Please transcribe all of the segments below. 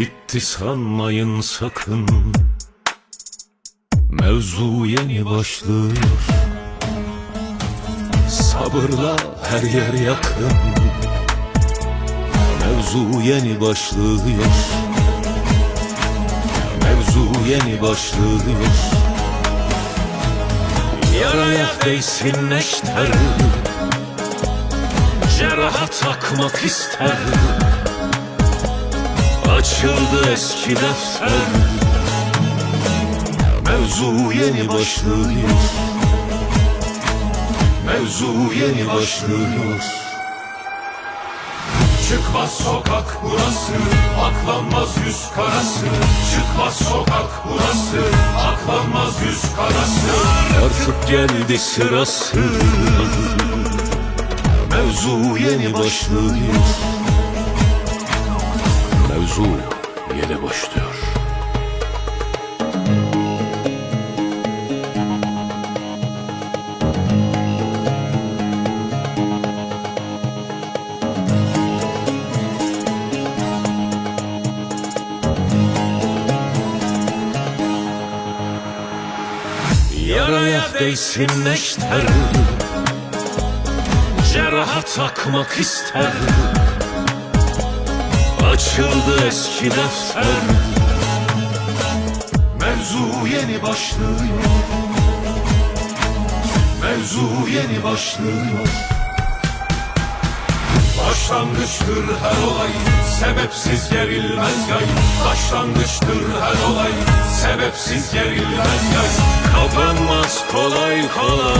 Bitti sanmayın sakın. Mevzu yeni başlıyor. Sabırla her yer yakın. Mevzu yeni başlıyor. Mevzu yeni başlıyor. Yaraya değsin neşter. Ceraha takmak ister Açıldı eski defter. Mevzu yeni başlıyor. Mevzu yeni başlıyor. Çıkmaz sokak burası Aklanmaz yüz karası. Çıkmaz sokak burası Aklanmaz yüz karası. Artık geldi sırası. Mevzu yeni başlıyor Mevzu yeni başlıyor Yaraya değsin neşter Ceraha takmak ister Açıldı eski defter Mevzu yeni başlıyor. Mevzu yeni başlıyor. Başlangıçtır her olay Sebepsiz gerilmez yay. Başlangıçtır her olay Sebepsiz gerilmez yay. Kapanmaz kolay kolay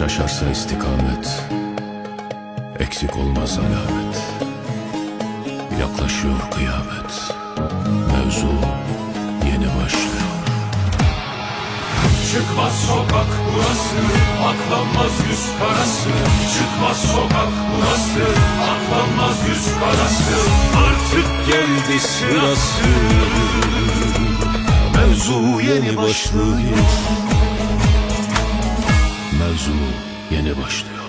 Şaşarsa istikamet Eksik olmaz alamet. Yaklaşıyor kıyamet Mevzu yeni başlıyor. Çıkmaz sokak burası Aklanmaz yüz karası. Çıkmaz sokak burası Aklanmaz yüz karası. Artık geldi sırası. Mevzu yeni başlıyor Mevzu yeni başlıyor